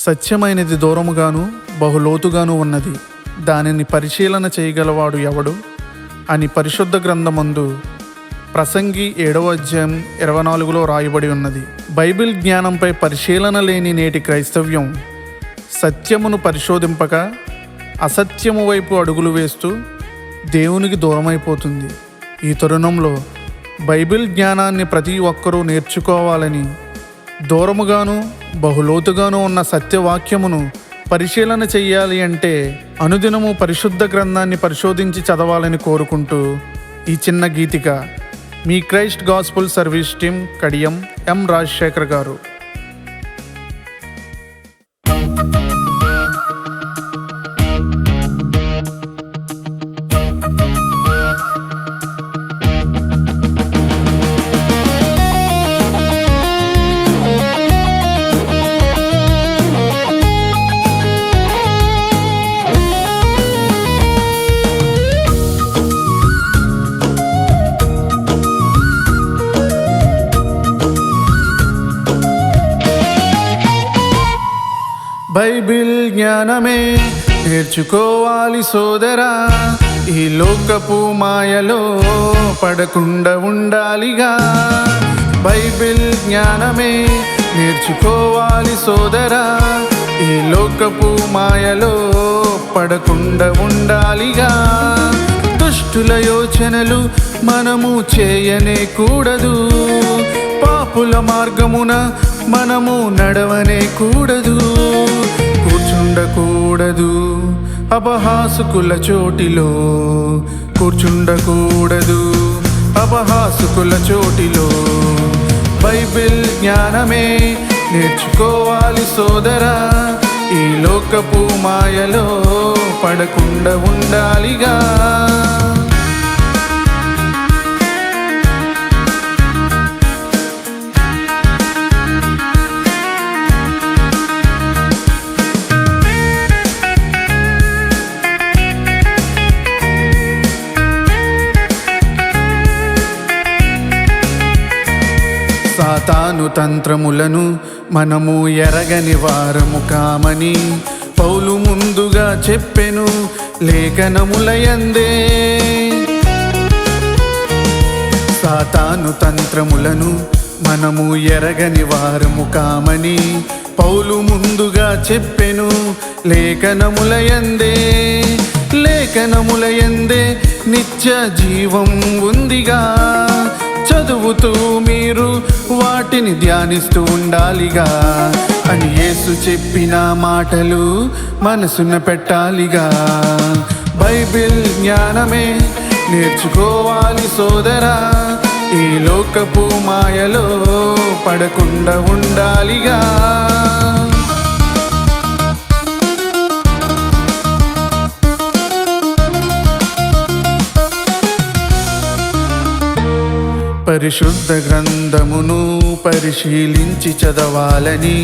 సత్యమైనది దూరముగాను బహులోతుగాను ఉన్నది. దానిని పరిశీలన చేయగలవాడు ఎవడు? అని పరిశుద్ధ గ్రంథమందు ప్రసంగి ఏడవ అధ్యాయం ఇరవై నాలుగులో రాయబడి ఉన్నది. బైబిల్ జ్ఞానంపై పరిశీలన లేని నేటి క్రైస్తవ్యం సత్యమును పరిశోధింపక అసత్యము వైపు అడుగులు వేస్తూ దేవునికి దూరమైపోతుంది. ఈ తరుణంలో బైబిల్ జ్ఞానాన్ని ప్రతి ఒక్కరూ నేర్చుకోవాలని దూరముగాను బహులోతుగాను ఉన్న సత్యవాక్యమును పరిశీలన చెయ్యాలి అంటే అనుదినము పరిశుద్ధ గ్రంథాన్ని పరిశోధించి చదవాలని కోరుకుంటూ ఈ చిన్న గీతిక మీ Christ gospel service team Kadiyam M Rajasekhar గారు. బైబిల్ జ్ఞానమే నేర్చుకోవాలి సోదరా. ఈ లోకపు మాయలో పడకుండా ఉండాలిగా. బైబిల్ జ్ఞానమే నేర్చుకోవాలి సోదరా. ఈ లోకపు మాయలో పడకుండా ఉండాలిగా. దుష్టుల యోచనలు మనము చేయనే కూడదు. పాపుల మార్గమున మనము నడవనే కూడదు కూర్చుండకూడదు అపహాసుకుల చోటిలో. కూర్చుండకూడదు అపహాసుకుల చోటిలో. బైబిల్ జ్ఞానమే నేర్చుకోవాలి సోదరా. ఈ లోకపు మాయలో పడకుండా ఉండాలిగా. సాతాను తంత్రములను మనము ఎరగని వారము కామని పౌలు ముందుగా చెప్పెను లేఖనములయందే. సాతాను తంత్రములను మనము ఎరగని వారము కామని పౌలు ముందుగా చెప్పెను లేఖనములయందే. లేఖనములయందే నిత్య జీవం ఉందిగా. చదువుతూ మీరు వాటిని ధ్యానిస్తూ ఉండాలిగా. అని యేసు చెప్పిన మాటలు మనసున పెట్టాలిగా. బైబిల్ జ్ఞానమే నేర్చుకోవాలి సోదరా. ఈ లోకపు మాయలో పడకుండా ఉండాలిగా. పరిశుద్ధ గ్రంథమును పరిశీలించి చదవాలని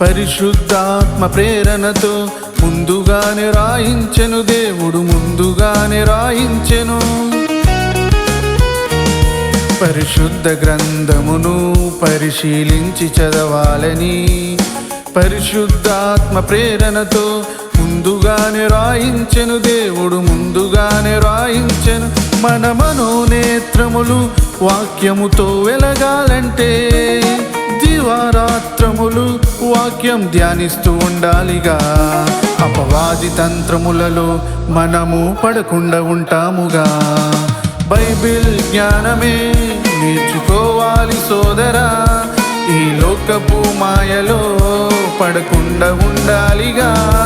పరిశుద్ధాత్మ ప్రేరణతో ముందుగానే రాయించెను దేవుడు ముందుగానే రాయించెను. పరిశుద్ధ గ్రంథమును పరిశీలించి చదవాలని పరిశుద్ధాత్మ ప్రేరణతో ముందుగానే రాయించెను దేవుడు ముందుగానే రాయించెను. మన మనోనేత్రములు వాక్యముతో వెలగాలంటే దివారాత్రములు వాక్యం ధ్యానిస్తూ ఉండాలిగా. అపవాది తంత్రములలో మనము పడకుండా ఉంటాముగా. బైబిల్ జ్ఞానమే నేర్చుకోవాలి సోదరా. ఈ లోకపు మాయలో పడకుండా ఉండాలిగా.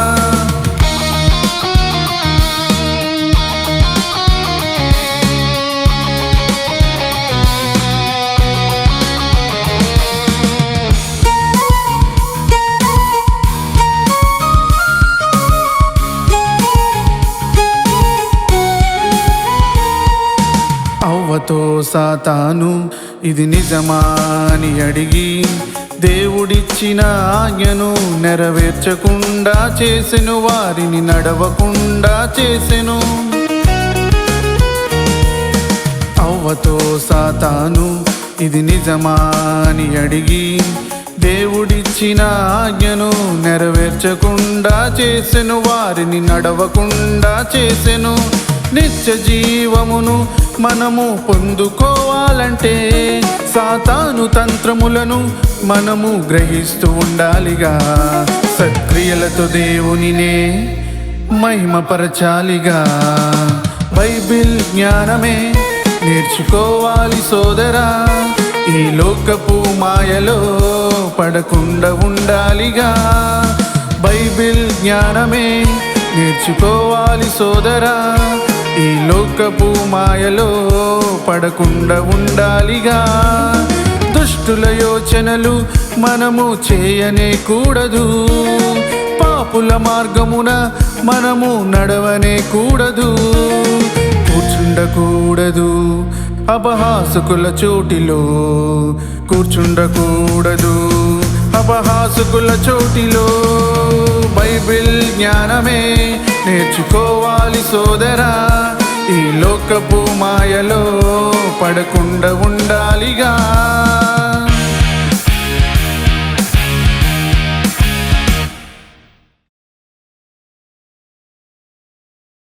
అవ్వతో సాతాను. ఇది నిజమాని అడిగి దేవుడిచ్చిన ఆజ్ఞను నెరవేర్చకుండా చేసెను వారిని నడవకుండా చేసెను. అవ్వతో సాతాను. ఇది నిజమాని అడిగి దేవుడిచ్చిన ఆజ్ఞను నెరవేర్చకుండా చేసెను వారిని నడవకుండా చేసెను. నిత్య జీవమును మనము పొందుకోవాలంటే సాతాను తంత్రములను మనము గ్రహిస్తూ ఉండాలిగా. సత్క్రియలతో దేవునినే మహిమపరచాలిగా. బైబిల్ జ్ఞానమే నేర్చుకోవాలి సోదరా. ఈ లోకపు మాయలో పడకుండా ఉండాలిగా. బైబిల్ జ్ఞానమే నేర్చుకోవాలి సోదరా. ఈ లోకపు మాయలో పడకుండా ఉండాలిగా. దుష్టుల యోచనలు మనము చేయనే కూడదు. పాపుల మార్గమున మనము నడవనే కూడదు. కూర్చుండకూడదు అపహాసుకుల చోటిలో. కూర్చుండకూడదు అపహాసుకుల చోటిలో. బైబిల్ జ్ఞానమే నేర్చుకోవాలి సోదరా. ఈ లోకపు మాయలో పడకుండా ఉండాలిగా.